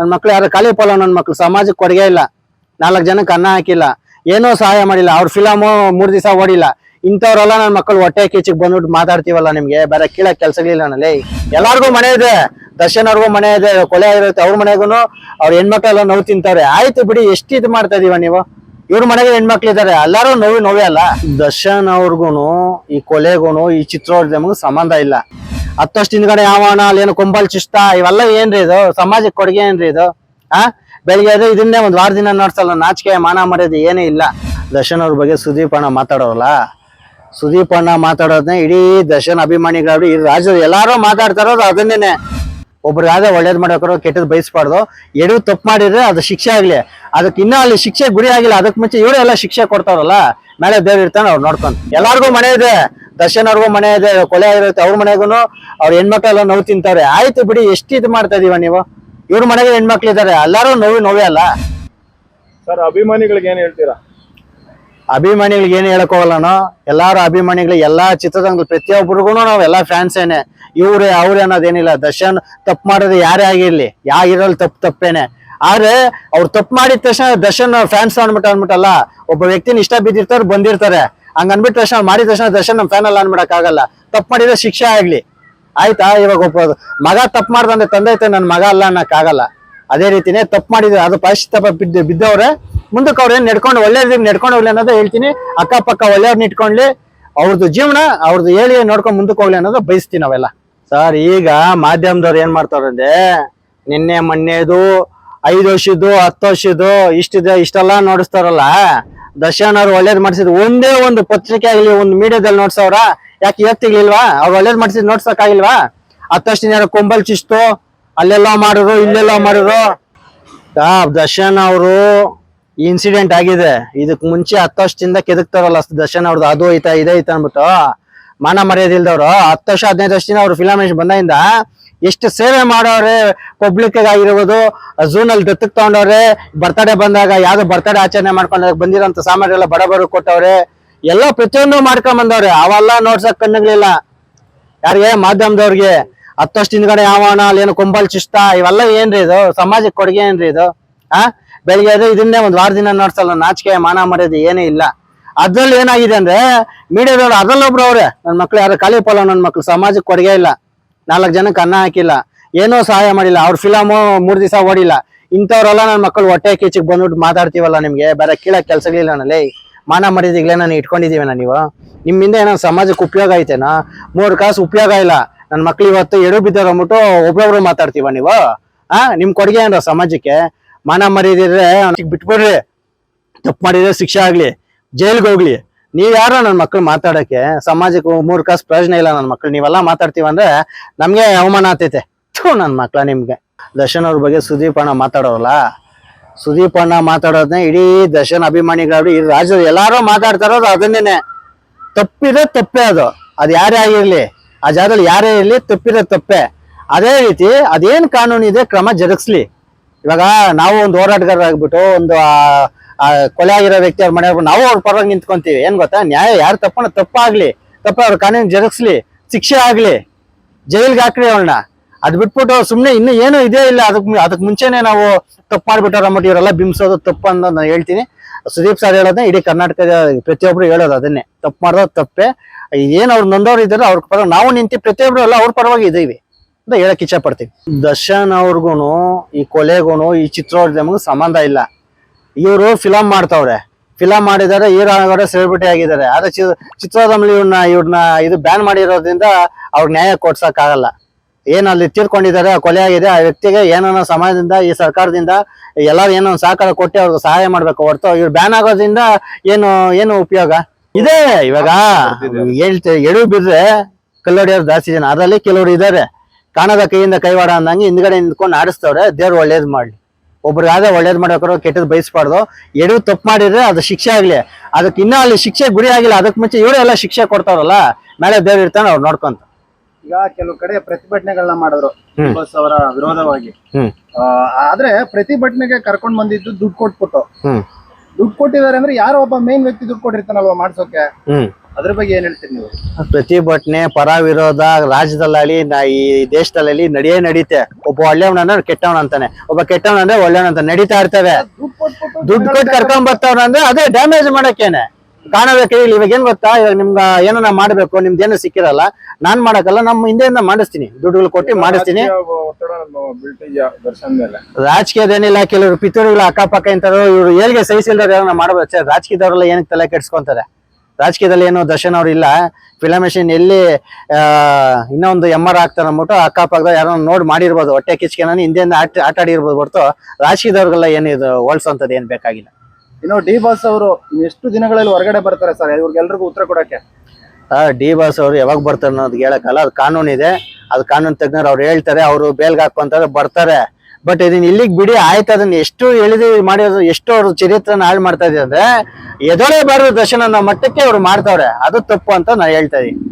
ನನ್ನ ಮಕ್ಳು ಯಾರು ಖಾಲಿ ನನ್ನ ಮಕ್ಳು, ಸಮಾಜಕ್ಕೆ ಕೊಡುಗೆ ಇಲ್ಲ. ನಾಲ್ಕು ಜನಕ್ಕೆ ಅನ್ನ ಹಾಕಿಲ್ಲ. ಏನೋ ಸಹಾಯ ಮಾಡಿಲ್ಲ. ಅವ್ರ ಫಿಲಮು ಮೂರ್ ದಿವಸ ಓಡಿಲ್ಲ. ಇಂಥವ್ರೆಲ್ಲ ನನ್ನ ಮಕ್ಕಳು ಹೊಟ್ಟೆ ಕೀಚಿಗೆ ಬಂದ್ಬಿಟ್ಟು ಮಾತಾಡ್ತೀವಲ್ಲ ನಿಮ್ಗೆ? ಬೇರೆ ಕೀಳಕ್ ಕೆಲ್ಸಗಳಿಲ್ಲ ನನ್ನಲ್ಲಿ. ಎಲ್ಲಾರ್ಗೂ ಮನೆ ಇದೆ. ದರ್ಶನ್ ಅವ್ರಿಗೂ ಮನೆ ಇದೆ. ಕೊಲೆ ಆಗಿರುತ್ತೆ. ಅವ್ರ ಮನೆಗೂ ಅವ್ರ ಹೆಣ್ಮಕ್ಳೆಲ್ಲ ನೋವು ತಿಂತಾರೆ. ಆಯ್ತು ಬಿಡಿ, ಎಷ್ಟು ಇದು ಮಾಡ್ತಾ ಇದೀವ ನೀವು? ಇವ್ರ ಮನೆಗೆ ಹೆಣ್ಮಕ್ಳಿದ್ದಾರೆ ಎಲ್ಲರೂ ನೋವು ನೋವೇ ಅಲ್ಲ. ದರ್ಶನ್ ಅವ್ರಿಗೂ ಈ ಕೊಲೆಗೂ ಈ ಚಿತ್ರೋದ್ಯಮಗೂ ಸಂಬಂಧ ಇಲ್ಲ. ಹತ್ತಷ್ಟು ಹಿಂದ್ಗಡೆ ಯಾವಣ ಏನು ಕೊಂಬಲ್ ಚಿಷ್ಟ ಇವೆಲ್ಲ ಏನ್ರಿ ಇದು? ಸಮಾಜಕ್ಕೆ ಕೊಡುಗೆ ಏನ್ರಿ ಇದು? ಆ? ಬೆಳಿಗ್ಗೆ ಅದು ಇದನ್ನೇ ಒಂದ್ ವಾರ ದಿನ ನೋಡ್ಸಲ್ಲ, ನಾಚಿಕೆ, ಮಾನ ಮರ್ಯಾದೆ ಏನೂ ಇಲ್ಲ. ದರ್ಶನ್ ಅವ್ರ ಬಗ್ಗೆ ಸುದೀಪ್ ಅಣ್ಣ ಮಾತಾಡೋರಲ್ಲ? ಸುದೀಪ್ ಅಣ್ಣ ಮಾತಾಡೋದನ್ನ ಇಡೀ ದರ್ಶನ್ ಅಭಿಮಾನಿಗಳು ಈ ರಾಜ್ಯದ ಎಲ್ಲಾರು ಮಾತಾಡ್ತಾರೋದು ಅದನ್ನೇನೆ. ಒಬ್ರು ಯಾವ್ದೇ ಒಳ್ಳೇದ್ ಮಾಡ್ಬೇಕಾರೋ ಕೆಟ್ಟದ್ ಬಯಸ್ಬಾರ್ದು. ಎಡು ತಪ್ಪು ಮಾಡಿದ್ರೆ ಅದು ಶಿಕ್ಷೆ ಆಗ್ಲಿ. ಅದಕ್ಕೆ ಇನ್ನೂ ಅಲ್ಲಿ ಶಿಕ್ಷೆ ಗುರಿ ಆಗಿಲ್ಲ. ಅದಕ್ಕೆ ಮುಂಚೆ ಇವರೇ ಎಲ್ಲ ಶಿಕ್ಷೆ ಕೊಡ್ತಾರಲ್ಲ ಮೇಲೆ ಬೇರೆ ಇರ್ತಾನೆ ಅವ್ರು ನೋಡ್ಕೊಂತ ಎಲ್ಲಾರ್ಗೂ ಮನೆ ಇದೆ. ದರ್ಶನ್ ಅವ್ರಿಗೂ ಮನೆ ಇದೆ ಕೊಲೆ ಆಗಿರುತ್ತೆ ಅವ್ರ ಮನೆಗೂ ಅವ್ರ ಹೆಣ್ಮಕ್ಳೆಲ್ಲ ನೋವು ತಿಂತಾರೆ. ಆಯ್ತು ಬಿಡಿ ಎಷ್ಟು ಇದು ಮಾಡ್ತಾ ಇದೀವ ನೀವು? ಇವ್ರ ಮನೆಗೆ ಹೆಣ್ಮಕ್ಳಿದ್ದಾರೆ ಎಲ್ಲಾರು ನೋವು ನೋವೇ ಅಲ್ಲ? ಸರ್ ಅಭಿಮಾನಿಗಳಿಗೆ ಏನ್ ಹೇಳ್ತೀರಾ? ಅಭಿಮಾನಿಗಳಿಗೆ ಏನು ಹೇಳಕ್ ಹೋಗಲ್ಲನೋ ಎಲ್ಲಾರು ಅಭಿಮಾನಿಗಳು ಎಲ್ಲಾ ಚಿತ್ರರಂಗದ ಪ್ರತಿಯೊಬ್ಬರಿಗೂ ನಾವ್ ಎಲ್ಲಾ ಫ್ಯಾನ್ಸ್ ಏನೆ. ಇವ್ರೆ ಅವ್ರೆ ಅನ್ನೋದೇನಿಲ್ಲ. ದರ್ಶನ್ ತಪ್ಪು ಮಾಡೋದು ಯಾರೇ ಆಗಿರ್ಲಿ ಯಾ ಇರೋಲ್ ತಪ್ಪು ತಪ್ಪೇನೆ. ಆದ್ರೆ ಅವ್ರು ತಪ್ಪು ಮಾಡಿದ ತಕ್ಷಣ ದರ್ಶನ್ ಫ್ಯಾನ್ಸ್ ಅನ್ಬಿಟ್ಟು ಅನ್ಬಿಟ್ಟಲ್ಲ ಒಬ್ಬ ವ್ಯಕ್ತಿನ ಇಷ್ಟ ಬಿದ್ದಿರ್ತಾರೆ ಬಂದಿರ್ತಾರೆ. ಹಂಗ ಅನ್ಬಿಟ್ಟು ತಕ್ಷಣ ಮಾಡಿದ ತಕ್ಷಣ ದರ್ಶನ್ ನಮ್ಮ ಫ್ಯಾನ್ ಆನ್ ಅನ್ಬಿಡಕ್ ಆಗಲ್ಲ. ತಪ್ಪು ಮಾಡಿದ್ರೆ ಶಿಕ್ಷೆ ಆಗ್ಲಿ. ಆಯ್ತಾ? ಇವಾಗ ಒಬ್ಬ ಮಗ ತಪ್ಪು ಮಾಡ್ದಂದ್ರೆ ತಂದೆ ಐತೆ ನನ್ನ ಮಗ ಅಲ್ಲ ಅನ್ನಕ್ ಆಗಲ್ಲ. ಅದೇ ರೀತಿನೇ ತಪ್ಪು ಮಾಡಿದ್ರೆ ಅದು ಪಶ್ಚಾತ್ತಾಪ ಬಿದ್ದು ಬಿದ್ದವ್ರೆ, ಮುಂದಕ್ಕೆ ಅವ್ರೇನು ನಡ್ಕೊಂಡು ಒಳ್ಳೇದಿಗೆ ನಡ್ಕೊಂಡು ಹೋಗ್ಲಿ ಅನ್ನೋದೇ ಹೇಳ್ತೀನಿ. ಅಕ್ಕಪಕ್ಕ ಒಳ್ಳೆಯವ್ರನ್ನ ಇಟ್ಕೊಂಡ್ಲಿ ಅವ್ರದ್ದು ಜೀವನ ಅವ್ರದ್ದು ಹೇಳಿ ನೋಡ್ಕೊಂಡು ಮುಂದಕ್ಕೆ ಹೋಗ್ಲಿ ಅನ್ನೋದು ಬಯಸ್ತೀನಿ ನಾವೆಲ್ಲ. ಸರ್, ಈಗ ಮಾಧ್ಯಮದವ್ರು ಏನ್ ಮಾಡ್ತಾರಂದ್ರೆ ನಿನ್ನೆ ಮೊನ್ನೆದು, ಐದು ವರ್ಷದ್ದು, ಹತ್ತು ವರ್ಷದ್ದು, ಇಷ್ಟಿದೆ, ಇಷ್ಟೆಲ್ಲ ನೋಡಿಸ್ತಾರಲ್ಲ. ದರ್ಶನ್ ಅವ್ರು ಒಳ್ಳೇದ್ ಮಾಡಿಸಿದ್ರು. ಒಂದೇ ಒಂದು ಪತ್ರಿಕೆ ಆಗಲಿ ಒಂದು ಮೀಡಿಯಾದಲ್ಲಿ ನೋಡ್ಸವ್ರ ಯಾಕೆ ಇವತ್ತಿಗ್ಲಿಲ್ವಾ ಅವ್ರು ಒಳ್ಳೇದ್ ಮಾಡಿಸಿದ್ ನೋಡ್ಸಕ್ಕಾಗಿಲ್ವಾ ಹತ್ತಷ್ಟು ಯಾರು ಕೊಂಬಲ್ ಚಿಸ್ತು ಅಲ್ಲೆಲ್ಲ ಮಾಡಿದ್ರು ಇಲ್ಲೆಲ್ಲ ಮಾಡಿದ್ರು. ಆ, ದರ್ಶನ್ ಅವರು ಇನ್ಸಿಡೆಂಟ್ ಆಗಿದೆ. ಇದಕ್ ಮುಂಚೆ ಹತ್ತಷ್ಟಿಂದ ಕೆದಕ್ತಾರಲ್ಲ ದರ್ಶನ್ ಅವ್ರದ್ದು ಅದು ಐತ ಇದೇ ಐತ ಅನ್ಬಿಟ್ಟು ಮಾನ ಮರ್ಯಾದಿಲ್ದವ್ರು. ಹತ್ತು ವರ್ಷ ಹದಿನೈದು ವರ್ಷದಿಂದ ಅವ್ರು ಫಿಲಮೇಶ್ ಬಂದಿಂದ ಎಷ್ಟು ಸೇವೆ ಮಾಡೋರೆ ಪಬ್ಲಿಕ್ ಆಗಿರ್ಬೋದು ಝೂನ್ ಅಲ್ಲಿ ದತ್ತಕ್ ತಗೊಂಡವ್ರೆ, ಬರ್ತಡೇ ಬಂದಾಗ ಯಾವ್ದೋ ಬರ್ತಡೇ ಆಚರಣೆ ಮಾಡ್ಕೊಂಡಾಗ ಬಂದಿರೋಂಥ ಸಾಮಾನ್ಯ ಎಲ್ಲ ಬಡಬರು ಕೊಟ್ಟವ್ರೆ, ಎಲ್ಲ ಪ್ರತಿಯೊಂದು ಮಾಡ್ಕೊಂಡ್ ಬಂದವ್ರೆ ಅವೆಲ್ಲ ನೋಡ್ಸಕ್ ಕಣ್ಣುಗಳಿಲ್ಲ ಯಾರಿಗೆ? ಮಾಧ್ಯಮದವ್ರಿಗೆ. ಹತ್ತಷ್ಟು ಹಿಂದ್ಗಡೆ ಯಾವಣ ಏನು ಕೊಂಬಲ್ ಚಿಷ್ಟ ಇವೆಲ್ಲ ಏನ್ರಿ ಇದು? ಸಮಾಜಕ್ಕೆ ಕೊಡುಗೆ ಏನ್ರಿ ಇದು? ಆ? ಬೆಳಿಗ್ಗೆ ಅದು ಇದನ್ನೇ ಒಂದ್ ವಾರ ದಿನ ನೋಡ್ಸಲ್ಲ, ನಾಚಿಕೆ, ಮಾನ ಮರ್ಯಾದೆ ಏನೂ ಇಲ್ಲ. ಅದ್ರಲ್ಲಿ ಏನಾಗಿದೆ ಅಂದ್ರೆ, ಮೀಡಿಯಾದವ್ರು ಅದ್ರಲ್ಲೊಬ್ರು ಅವ್ರೆ. ನನ್ನ ಮಕ್ಳು ಯಾರು, ಖಾಲಿ ನನ್ನ ಮಕ್ಳು, ಸಮಾಜಕ್ಕೆ ಕೊಡುಗೆ ಇಲ್ಲ. ನಾಲ್ಕು ಜನಕ್ಕೆ ಅನ್ನ ಹಾಕಿಲ್ಲ. ಏನೋ ಸಹಾಯ ಮಾಡಿಲ್ಲ. ಅವ್ರ ಫಿಲಮು ಮೂರ್ ದಿವಸ ಓಡಿಲ್ಲ. ಇಂಥವ್ರೆಲ್ಲ ನನ್ನ ಮಕ್ಕಳು ಹೊಟ್ಟೆ ಕೀಚಿಗೆ ಬಂದ್ಬಿಟ್ಟು ಮಾತಾಡ್ತೀವಲ್ಲ ನಿಮ್ಗೆ? ಬೇರೆ ಕೀಳಕ್ ಕೆಲ್ಸಗಳಿಲ್ಲ ನಲ್ಲಿ ಮಾನ ಮರ್ಯಾದೆಗಳೇನ ಇಟ್ಕೊಂಡಿದೀವೇನ ನೀವು? ನಿಮ್ಮಿಂದ ಏನೋ ಸಮಾಜಕ್ಕೆ ಉಪಯೋಗ ಐತೆನಾ? ಮೂರು ಕಾಸು ಉಪಯೋಗ ಇಲ್ಲ. ನನ್ನ ಮಕ್ಳು ಇವತ್ತು ಎಡು ಬಿದ್ದಾರ ಅಂದ್ಬಿಟ್ಟು ಒಬ್ಬೊಬ್ರು ಮಾತಾಡ್ತೀವ ನೀವು? ಆ? ನಿಮ್ ಕೊಡುಗೆ ಏನ್ರ ಸಮಾಜಕ್ಕೆ? ಮಾನ ಮರ್ಯಾದಿದ್ರೆ ಬಿಟ್ಬಿಡ್ರಿ. ತಪ್ಪು ಮಾಡಿದ್ರೆ ಶಿಕ್ಷೆ ಆಗ್ಲಿ, ಜೈಲ್ಗೆ ಹೋಗ್ಲಿ. ನೀವ್ ಯಾರೋ ನನ್ನ ಮಕ್ಳು ಮಾತಾಡಕ್ಕೆ ಸಮಾಜಕ್ಕೆ ಮೂರ್ ಕಾಸು ಪ್ರಯೋಜನ ಇಲ್ಲ ನನ್ನ ಮಕ್ಳು, ನೀವೆಲ್ಲ ಮಾತಾಡ್ತೀವಂದ್ರೆ ನಮ್ಗೆ ಅವಮಾನ ಆತೈತೆ ಥೂ ನನ್ನ ಮಕ್ಳ ನಿಮ್ಗೆ. ದರ್ಶನ್ ಅವ್ರ ಬಗ್ಗೆ ಸುದೀಪ್ ಅಣ್ಣ ಮಾತಾಡೋರಲ್ಲ, ಸುದೀಪ್ ಅಣ್ಣ ಮಾತಾಡೋದನ್ನ ಇಡೀ ದರ್ಶನ್ ಅಭಿಮಾನಿಗಳು ಈ ರಾಜ್ಯದ ಎಲ್ಲಾರು ಮಾತಾಡ್ತಾರೋದು ಅದನ್ನೇನೆ. ತಪ್ಪಿದ್ರೆ ತಪ್ಪೇ ಅದು. ಅದು ಯಾರೇ ಆಗಿರ್ಲಿ, ಆ ಜಾಗದಲ್ಲಿ ಯಾರೇ ಇರ್ಲಿ ತಪ್ಪಿದ್ರೆ ತಪ್ಪೇ. ಅದೇ ರೀತಿ ಅದೇನ್ ಕಾನೂನು ಇದೆ ಕ್ರಮ ಜರುಗಿಸ್ಲಿ. ಇವಾಗ ನಾವು ಒಂದು ಹೋರಾಟಗಾರರಾಗ್ಬಿಟ್ಟು ಒಂದು ಆ, ಕೊಲೆ ಆಗಿರೋ ವ್ಯಕ್ತಿ ಅವ್ರ ಮನೆ ನಾವು ಅವ್ರ ಪರವಾಗಿ ನಿಂತ್ಕೊಂತೀವಿ. ಏನ್ ಗೊತ್ತಾ? ನ್ಯಾಯ ಯಾರು ತಪ್ಪನ? ತಪ್ಪಾಗ್ಲಿ. ತಪ್ಪ ಅವ್ರ ಕಾನೂನು ಜರುಗಿಸ್ಲಿ. ಶಿಕ್ಷೆ ಆಗ್ಲಿ. ಜೈಲ್ಗೆ ಹಾಕ್ರಿ ಅವಳನ್ನ. ಅದ್ ಬಿಟ್ಬಿಟ್ಟು ಸುಮ್ನೆ ಇನ್ನು ಏನು ಇದೇ ಇಲ್ಲ. ಅದಕ್ ಅದಕ್ ಮುಂಚೆನೆ ನಾವು ತಪ್ಪು ಮಾಡ್ಬಿಟ್ಟಾರ ಅಂದ್ಬಿಟ್ಟು ಇವರೆಲ್ಲ ಬಿಂಬಿಸೋದು ತಪ್ಪು ಅಂತ ನಾನು ಹೇಳ್ತೀನಿ. ಸುದೀಪ್ ಸರ್ ಹೇಳೋದನ್ನ ಇಡೀ ಕರ್ನಾಟಕದ ಪ್ರತಿಯೊಬ್ರು ಹೇಳೋದು ಅದನ್ನೇ. ತಪ್ಪು ಮಾಡೋದು ತಪ್ಪೆ. ಏನ್ ಅವ್ರು ನೊಂದವ್ರು ಇದ್ದಾರೆ ಅವ್ರ ಪರ ನಾವು ನಿಂತಿ ಪ್ರತಿಯೊಬ್ರು ಎಲ್ಲ ಅವ್ರ ಪರವಾಗಿ ಇದೀವಿ ಅಂತ ಹೇಳಕ್ ಇಚ್ಛೆ ಪಡ್ತೀವಿ ದರ್ಶನ್ ಅವ್ರಿಗೂ ಈ ಕೊಲೆಗೂ ಈ ಚಿತ್ರೋದ್ಯಮಗೂ ಸಂಬಂಧ ಇಲ್ಲ. ಇವರು ಫಿಲಂ ಮಾಡ್ತಾವ್ರೆ. ಫಿಲಂ ಮಾಡಿದ್ದಾರೆ, ಹೀರೋ ಆಗೋ ಸೆಲೆಬ್ರಿಟಿ ಆಗಿದ್ದಾರೆ. ಆದ್ರೆ ಚಿ- ಚಿತ್ರೋದ್ಯಮದಲ್ಲಿ ಇವ್ರನ್ನ ಇವ್ರನ್ನ ಇದು ಬ್ಯಾನ್ ಮಾಡಿರೋದ್ರಿಂದ ಅವ್ರಿಗೆ ನ್ಯಾಯ ಕೊಡ್ಸೋಕ್ಕಾಗಲ್ಲ. ಏನ್ ಅಲ್ಲಿ ತೀರ್ಕೊಂಡಿದ್ದಾರೆ ಕೊಲೆ ಆಗಿದೆ, ಆ ವ್ಯಕ್ತಿಗೆ ಏನೋ ಸಮಾಜದಿಂದ, ಈ ಸರ್ಕಾರದಿಂದ ಎಲ್ಲಾರು ಏನೋ ಸಹಕಾರ ಕೊಟ್ಟು ಅವ್ರಿಗೆ ಸಹಾಯ ಮಾಡ್ಬೇಕು. ಹೊರತು ಇವ್ರು ಬ್ಯಾನ್ ಆಗೋದ್ರಿಂದ ಏನು ಏನು ಉಪಯೋಗ? ಇದೆ. ಇವಾಗ ಹೇಳ್ತೇವೆ ಎಳು ಬಿದ್ರೆ ಕಲ್ಲೋಡಿಯವ್ರು ಜಾಸ್ತಿ ಜನ. ಅದರಲ್ಲಿ ಕೆಲವರು ಇದ್ದಾರೆ ಕಾಣದ ಕೈಯಿಂದ ಕೈವಾಡ ಅಂದಂಗೆ ಹಿಂದ್ಗಡೆ ನಿಂತ್ಕೊಂಡು ಆಡಿಸ್ತವ್ರೆ. ದೇವ್ರು ಒಳ್ಳೇದು ಮಾಡ್ಲಿ. ಒಬ್ರು ಯಾವ್ದೇ ಒಳ್ಳೇದ್ ಮಾಡ್ಬೇಕಾರೋ ಕೆಟ್ಟದ್ ಬಯಸ್ಬಾರ್ದು. ಎಡು ತಪ್ಪು ಮಾಡಿದ್ರೆ ಅದು ಶಿಕ್ಷೆ ಆಗ್ಲಿ. ಅದಕ್ಕೆ ಇನ್ನೂ ಅಲ್ಲಿ ಶಿಕ್ಷೆ ಗುರಿ ಆಗಿಲ್ಲ ಅದಕ್ಕೆ ಮುಂಚೆ ಇವರೇ ಎಲ್ಲ ಶಿಕ್ಷೆ ಕೊಡ್ತಾರಲ್ಲ ಮೇಲೆ ದೇವ್ರು ಇರ್ತಾನೆ ಅವ್ರು ನೋಡ್ಕೊಂತ. ಈಗ ಕೆಲವು ಕಡೆ ಪ್ರತಿಭಟನೆಗಳನ್ನ ಮಾಡಿದ್ರು. ಬಸ್ ಅವರ ವಿರೋಧವಾಗಿ. ಆ, ಆದ್ರೆ ಪ್ರತಿಭಟನೆಗೆ ಕರ್ಕೊಂಡ್ ಬಂದಿದ್ದು ದುಡ್ಡು ಕೊಟ್ಬಿಟ್ಟು. ದುಡ್ಡು ಕೊಟ್ಟಿದ್ದಾರೆ ಅಂದ್ರೆ ಯಾರೋ ಒಬ್ಬ ಮೇನ್ ವ್ಯಕ್ತಿ ದುಡ್ಡು ಕೊಟ್ಟಿರ್ತಾನಲ್ವಾ ಮಾಡ್ಸೋಕೆ? ಹ್ಮ್. ಅದ್ರ ಬಗ್ಗೆ ಏನ್ ಹೇಳ್ತೀರಿ ನೀವು? ಪ್ರತಿಭಟನೆ ಪರ ವಿರೋಧ ರಾಜ್ಯದಲ್ಲಾಗಲಿ ಈ ದೇಶದಲ್ಲಿ ನಡೆಯೇ ನಡೀತೆ. ಒಬ್ಬ ಒಳ್ಳೆಯವನನ್ನ ಕೆಟ್ಟವನ ಅಂತಾನೆ. ಒಬ್ಬ ಕೆಟ್ಟವನ ಅಂದ್ರೆ ಒಳ್ಳೆಯವನ ಅಂತ ನಡೀತಾ ಇರ್ತವೆ. ದುಡ್ಡು ಕೊಟ್ಟು ಕರ್ಕೊಂಡ್ ಬರ್ತಾವ್ರ ಅಂದ್ರೆ ಅದೇ ಡ್ಯಾಮೇಜ್ ಮಾಡಕ್ಕೇನೆ. ಕಾಣಬೇಕು ಇವಾಗ ಏನ್ ಗೊತ್ತಾ? ಇವಾಗ ನಿಮ್ಗ ಏನನ್ನ ನಾ ಮಾಡ್ಬೇಕು ನಿಮ್ದೇನು ಸಿಕ್ಕಿರಲ್ಲ ನಾನ್ ಮಾಡಕ್ಕಲ್ಲ ನಮ್ಮ ಹಿಂದೆಯಿಂದ ಮಾಡಿಸ್ತೀನಿ. ದುಡ್ಡುಗಳು ಕೊಟ್ಟು ಮಾಡಿಸ್ತೀನಿ. ರಾಜಕೀಯ ಏನಿಲ್ಲ ಕೆಲವರು ಪಿತೂರಿಗಳು ಅಕ್ಕಪಕ್ಕ ಇಂತಾರೋ ಇವ್ರು ಏಳ್ಗೆ ಸಹಿಸಿಲ್ದವ್ರು ಛೆ, ರಾಜಕೀಯದವ್ರೆಲ್ಲ ಏನಕ್ಕೆ ತಲೆ ಕೆಡ್ಸ್ಕೊಂತಾರೆ? ರಾಜಕೀಯದಲ್ಲಿ ಏನು ದರ್ಶನ್ ಅವ್ರು ಇಲ್ಲ ಫಿಲಮೇಷನ್ ಎಲ್ಲಿ ಇನ್ನೊಂದು ಎಂ ಆರ್ ಆಗ್ತಾರೆ ಅಂದ್ಬಿಟ್ಟು ಅಕ್ಕಪಕ್ಕದ ಯಾರೋ ನೋಡಿ ಮಾಡಿರ್ಬೋದು ಹೊಟ್ಟೆ ಕಿಚ್ಕೆನ ಹಿಂದೆಯಿಂದ ಆಟ ಆಟ ಆಡಿರ್ಬೋದು ಹೊರತು ರಾಜಕೀಯದವ್ರಿಗೆಲ್ಲ ಏನು ಇದು ಹೋಲ್ಸೋಂಥದ್ದು ಏನ್ ಬೇಕಾಗಿಲ್ಲ. ಇನ್ನು ಡಿ ಬಾಸ್ ಅವರು ಎಷ್ಟು ದಿನಗಳಲ್ಲಿ ಹೊರಗಡೆ ಬರ್ತಾರೆ ಸರ್? ಇವ್ರಿಗೆಲ್ರಿಗೂ ಉತ್ತರ ಕೊಡಕ್ಕೆ. ಡಿ ಬಾಸ್ ಅವರು ಯಾವಾಗ ಬರ್ತಾರೆ ಅನ್ನೋದು ಹೇಳಕ್ಕಲ್ಲ ಅದು ಕಾನೂನು ಇದೆ ಅದು ಕಾನೂನು ತಜ್ಞರು ಅವ್ರು ಹೇಳ್ತಾರೆ ಅವರು ಬೇಲ್ಗೆ ಹಾಕೊಂತಾರೆ ಬರ್ತಾರೆ. ಬಟ್ ಇದನ್ನ ಇಲ್ಲಿಗೆ ಬಿಡಿ, ಆಯ್ತು ಅದನ್ನ ಎಷ್ಟು ಎಳೆದು ಮಾಡಿರೋದು, ಎಷ್ಟು ಅವ್ರ ಚರಿತ್ರನ ಹಾಳು ಮಾಡ್ತಾ ಇದೆ ಅಂದ್ರೆ ಎದೊಳೆ ಬಾರದು ದರ್ಶನ ಅನ್ನೋ ಮಟ್ಟಕ್ಕೆ ಅವ್ರು ಮಾಡ್ತಾವ್ರೆ. ಅದು ತಪ್ಪು ಅಂತ ನಾ ಹೇಳ್ತಾ ಇದೀನಿ.